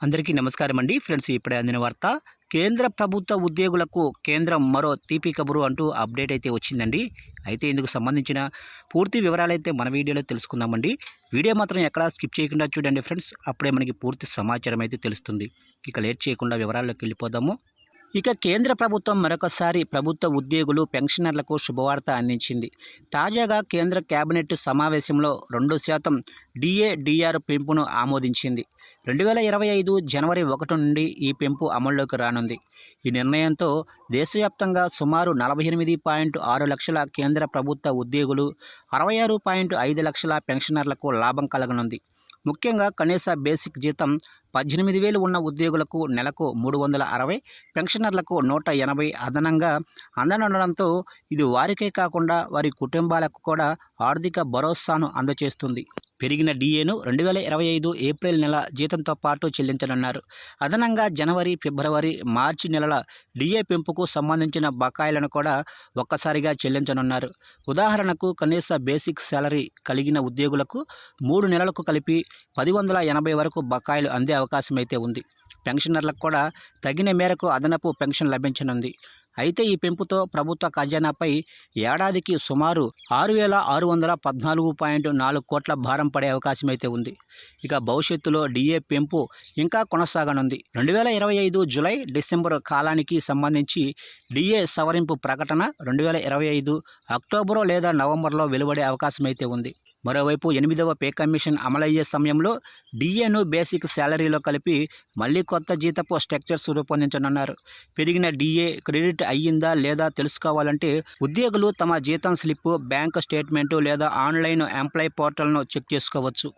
అందరికీ నమస్కారం అండి ఫ్రెండ్స్ ఇప్పుడే అందిన వార్త కేంద్ర ప్రభుత్వ ఉద్యోగులకు కేంద్రం మరో తీపి కబురు అంటూ అప్డేట్ అయితే వచ్చిందండి. అయితే ఇందుకు సంబంధించిన పూర్తి వివరాలు అయితే మన వీడియోలో తెలుసుకుందామండి. వీడియో మాత్రం ఎక్కడా స్కిప్ చేయకుండా చూడండి ఫ్రెండ్స్. అప్పుడే మనకి పూర్తి సమాచారం అయితే తెలుస్తుంది. ఇక లేట్ చేయకుండా వివరాల్లోకి వెళ్ళిపోదాము. ఇక కేంద్ర ప్రభుత్వం మరొకసారి ప్రభుత్వ ఉద్యోగులు పెన్షనర్లకు శుభవార్త అందించింది. తాజాగా కేంద్ర కేబినెట్ సమావేశంలో రెండు శాతం డిఏడిఆర్ పెంపును ఆమోదించింది. రెండు వేల ఇరవై ఐదు జనవరి ఒకటి నుండి ఈ పెంపు అమల్లోకి రానుంది. ఈ నిర్ణయంతో దేశవ్యాప్తంగా సుమారు నలభై ఎనిమిది పాయింట్ ఆరు లక్షల కేంద్ర ప్రభుత్వ ఉద్యోగులు అరవై ఆరు పాయింట్ ఐదు లక్షల పెన్షనర్లకు లాభం కలగనుంది. ముఖ్యంగా కనీస బేసిక్ జీతం పద్దెనిమిది వేలు ఉన్న ఉద్యోగులకు నెలకు మూడు వందల అరవై పెన్షనర్లకు నూట ఎనభై అదనంగా అందనుండడంతో ఇది వారికే కాకుండా వారి కుటుంబాలకు కూడా ఆర్థిక భరోసాను అందజేస్తుంది పెరిగిన డిఏను రెండు వేల ఇరవై ఐదు ఏప్రిల్ నెల జీతంతో పాటు చెల్లించనున్నారు. అదనంగా జనవరి ఫిబ్రవరి మార్చి నెలల డిఏ పెంపుకు సంబంధించిన బకాయిలను కూడా ఒక్కసారిగా చెల్లించనున్నారు. ఉదాహరణకు కనీస బేసిక్ శాలరీ కలిగిన ఉద్యోగులకు మూడు నెలలకు కలిపి పది వందల ఎనభై వరకు బకాయిలు అందే అవకాశం అయితే ఉంది. పెన్షనర్లకు కూడా తగిన మేరకు అదనపు పెన్షన్ లభించనుంది. అయితే ఈ పెంపుతో ప్రభుత్వ ఖజానాపై ఏడాదికి సుమారు ఆరు వేల ఆరు వందల పద్నాలుగు పాయింట్ నాలుగు కోట్ల భారం పడే అవకాశం అయితే ఉంది. ఇక భవిష్యత్తులో డిఏ పెంపు ఇంకా కొనసాగనుంది. రెండు వేల ఇరవై ఐదు జులై డిసెంబర్ కాలానికి సంబంధించి డిఏ సవరింపు ప్రకటన రెండు వేల ఇరవై ఐదు అక్టోబరు లేదా నవంబర్లో వెలువడే అవకాశం అయితే ఉంది. మరోవైపు ఎనిమిదవ పే కమిషన్ అమలయ్యే సమయంలో డిఏను బేసిక్ శాలరీలో కలిపి మళ్ళీ కొత్త జీతపు స్ట్రక్చర్స్ రూపొందించనున్నారు. పెరిగిన డిఏ క్రెడిట్ అయ్యిందా లేదా తెలుసుకోవాలంటే ఉద్యోగులు తమ జీతం స్లిప్ బ్యాంక్ స్టేట్మెంటు లేదా ఆన్లైన్ ఎంప్లాయ్ పోర్టల్ను చెక్ చేసుకోవచ్చు.